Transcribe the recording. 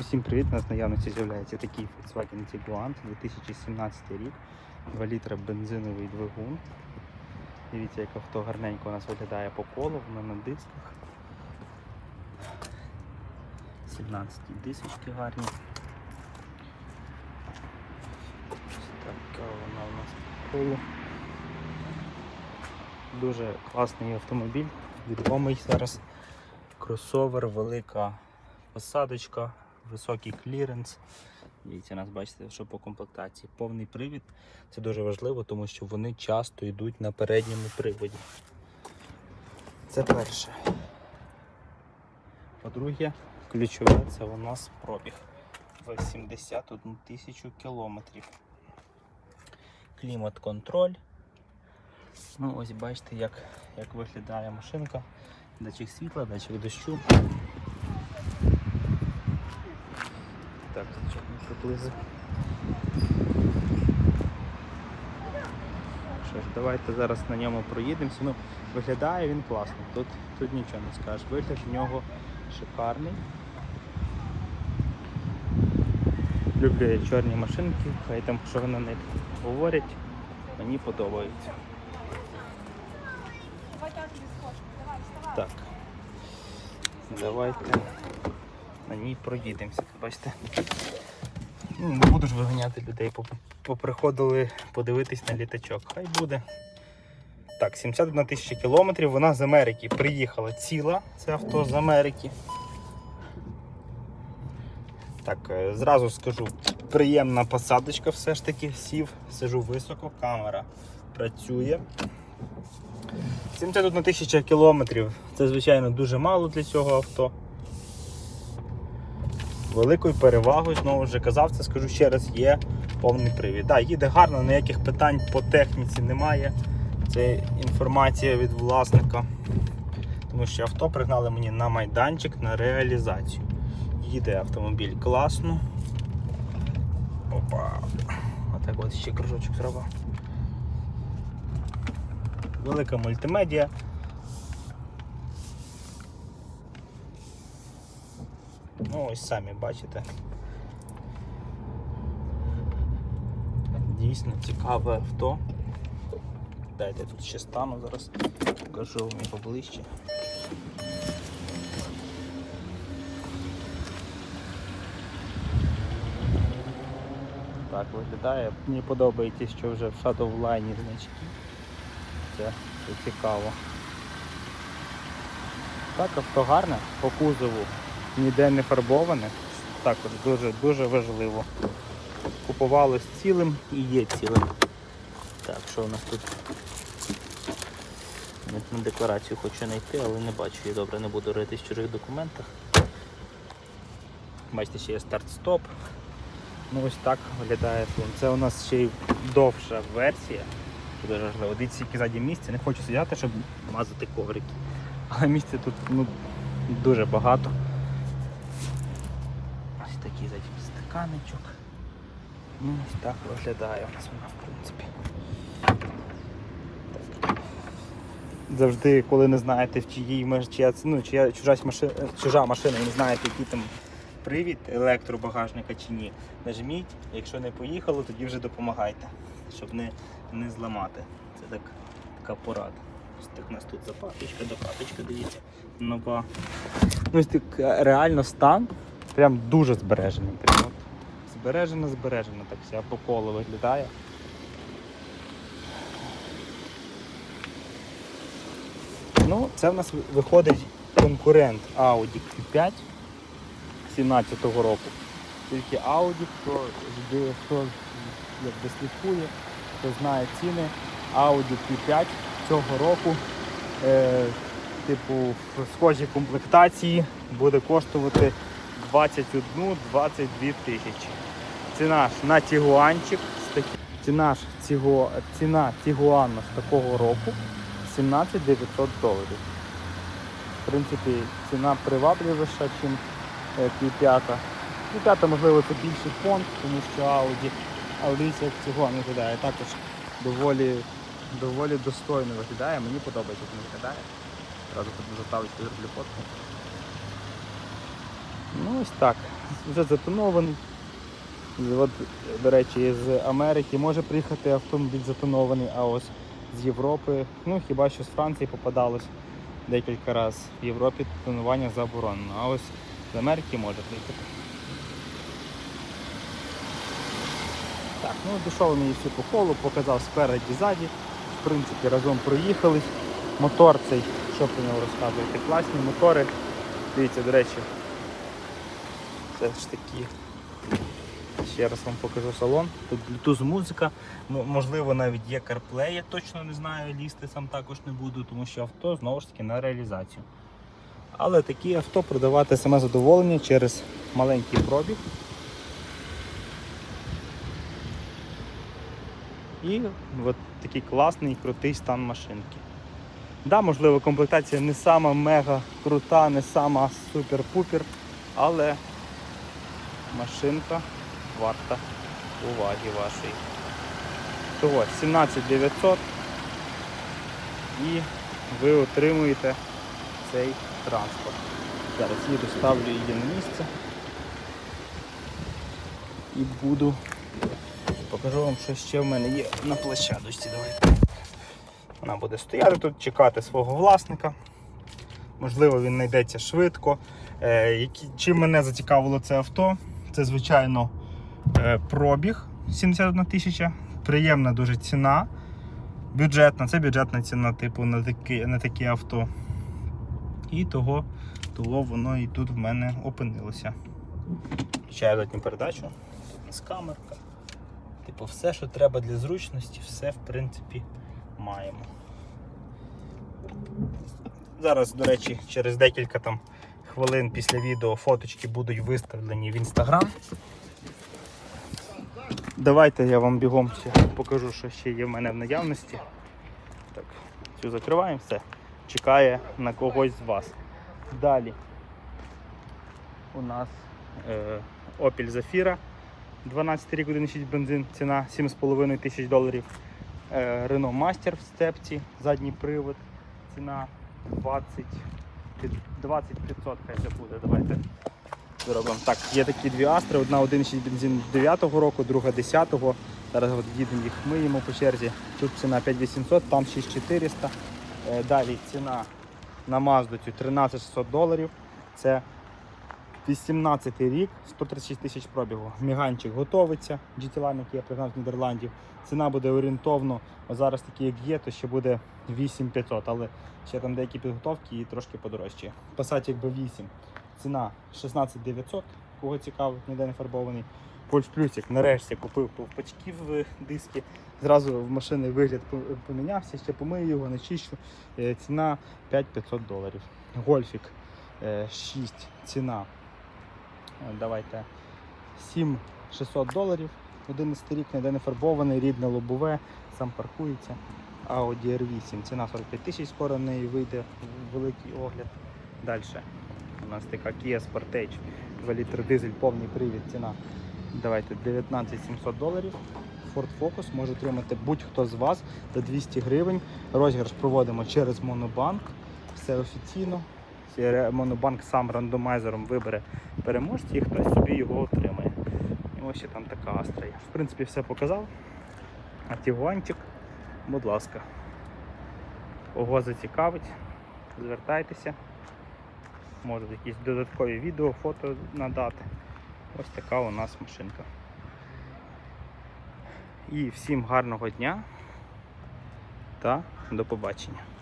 Усім привіт! У нас наявності з'являється такий Volkswagen Tiguan, 2017 рік, 2 літра бензиновий двигун. Дивіться, як авто гарненько у нас виглядає по колу, воно на дисках. 17 дисочки гарні. Ось така вона у нас по колу. Дуже класний автомобіль, відомий зараз. Кросовер, велика посадочка, високий кліренс. Дивіться, нас бачите, що по комплектації. Повний привід. Це дуже важливо, тому що вони часто йдуть на передньому приводі. Це перше. По-друге, ключове це у нас пробіг. 81 тисячу кілометрів. Клімат-контроль. Ну, ось бачите, як, як виглядає машинка. Датчик світла, датчик дощу. Так, тут приблизу. Що ж, давайте зараз на ньому проїдемося. Ну, виглядає він класно. Тут, тут нічого не скажеш. Вигляд в нього шикарний. Люблю я чорні машинки, хай там що на них говорять, мені подобається. Так. Давайте на ній проїдемося. Бачите? Ну, не буду ж виганяти людей, поприходили подивитись на літачок. Хай буде. Так, 71 тисяча кілометрів. Вона з Америки приїхала ціла. Це авто з Америки. Так, е, зразу скажу, приємна посадочка все ж таки, сів, сижу високо, камера працює. 71 тисяча кілометрів. Це, звичайно, дуже мало для цього авто. Великою перевагою, знову вже казав, це скажу ще раз, є повний привід. Да, їде гарно, ніяких питань по техніці немає. Це інформація від власника. Тому що авто пригнали мені на майданчик на реалізацію. Їде автомобіль класно. Опа. Отак от ще кружочок зробив. Велика мультимедіа. Ось самі бачите. Дійсно цікаве авто. Дайте тут ще стану зараз, покажу вам його ближче. Так виглядає. Мені подобається, що вже в Shadow Line значки. Це, це цікаво. Так, авто гарне по кузову ніде не фарбоване. Також дуже дуже важливо. Купувалось цілим і є цілим. Так, що у нас тут? На декларацію хочу знайти, але не бачу її добре, не буду ритись в чужих документах. Бачите, ще є старт-стоп. Ну ось так виглядає салон. Це у нас ще й довша версія. Дуже важливо. Дивіться, яке ззаді місце. Не хочу сидіти, щоб мазати коврики. Але місця тут ну, дуже багато. Такий ззаді стаканичок. Ну, ось так виглядає у нас вона, в принципі. Завжди, коли не знаєте, в чиїй чия, ну, чия чужась машина, чужа машина і не знаєте, який там привід електробагажника чи ні, нажміть, якщо не поїхало, тоді вже допомагайте, щоб не, не зламати. Це так, така порада. Ось так у нас тут запаточка, докаточка, дивіться, нова. Ну, ось так е, реально стан прям дуже збережений. Прям от збережено, збережено, так вся по колу виглядає. Ну, це в нас виходить конкурент Audi Q5 17-го року. Тільки Audi, хто хто якби слідкує, хто знає ціни, Audi Q5 цього року, е, типу, в схожій комплектації буде коштувати 21-22 тисячі. Ціна ж на Тігуанчик, ціна ж цього, ціна Тігуана з такого року 17 900 доларів. В принципі, ціна привабливіша, ніж Q5. Q5, можливо, це більший фонд, тому що Audi, дивіться, як цього виглядає. Також доволі, доволі достойно виглядає. Мені подобається, як він виглядає. Одразу тут заставочку зроблю фотку. Ну ось так. Вже затонований. От, до речі, з Америки може приїхати автомобіль затонований, а ось з Європи, ну хіба що з Франції попадалось декілька разів. В Європі тонування заборонено, а ось з Америки може приїхати. Так, ну дійшов мені всю по колу, показав спереді ззаді. В принципі, разом проїхались. Мотор цей, що про нього розказувати? Класні мотори. Дивіться, до речі, це ж такі. Ще раз вам покажу салон. Тут Bluetooth музика, можливо навіть є CarPlay, я точно не знаю, лізти сам також не буду, тому що авто знову ж таки на реалізацію. Але такі авто продавати саме задоволення через маленький пробіг. І от такий класний крутий стан машинки. Да, можливо, комплектація не сама мега крута, не сама супер-пупер, але машинка варта уваги вашої. Того 17900 і ви отримуєте цей транспорт. Зараз їду, ставлю її на місце і буду покажу вам, що ще в мене є на площадочці. Давайте. Вона буде стояти тут, чекати свого власника. Можливо, він знайдеться швидко. Е, чим мене зацікавило це авто? Це, звичайно, е, пробіг 71 тисяча, приємна дуже ціна. Бюджетна, це бюджетна ціна, типу, на такі, на такі авто. І того, того воно і тут в мене опинилося. Ще задню передачу з камерка. Типу, все, що треба для зручності, все в принципі маємо. Зараз, до речі, через декілька там хвилин після відео фоточки будуть виставлені в інстаграм. Давайте я вам бігом ще покажу, що ще є в мене в наявності. Так, цю закриваємо, все. Чекає на когось з вас. Далі у нас е, Opel Zafira 12 рік 1,6 бензин, ціна 7,5 тисяч доларів. Е, Renault Master в степці, задній привод, ціна 20, під- 20 500 хай це буде. Давайте зробимо. Так, є такі дві астри, одна 1,6 бензин 9-го року, друга 10-го. Зараз от їдемо їх миємо по черзі. Тут ціна 5800, там 6400. Е, Далі ціна на Мазду цю 13600 доларів. Це 18 рік, 136 тисяч пробігу. Міганчик готовиться, GT-Line, який я пригнав з Нідерландів. Ціна буде орієнтовно, зараз такі як є, то ще буде 8500, але ще там деякі підготовки і трошки подорожчі. Passat якби 8. Ціна 16900, кого цікавить, ніде не фарбований. Польш Плюсик нарешті купив ковпачки в диски. Зразу в машини вигляд помінявся, ще помию його, начищу. Е, Ціна 5500 доларів. Гольфік е, 6 ціна. Е, Давайте 7600 доларів. 11 рік ніде не фарбований, рідне лобове, сам паркується. Audi R8, ціна 45 тисяч, скоро неї вийде великий огляд. Далі у нас така Kia Sportage, 2 літри дизель, повний привід, ціна. Давайте 19 700 доларів. Ford Focus може отримати будь-хто з вас за 200 гривень. Розіграш проводимо через Монобанк. Все офіційно. Монобанк сам рандомайзером вибере переможця і хтось собі його отримає. І ось там така астра є. В принципі, все показав. А тігуанчик, будь ласка. Кого зацікавить, звертайтеся. Можу якісь додаткові відео, фото надати. Ось така у нас машинка. І всім гарного дня та до побачення.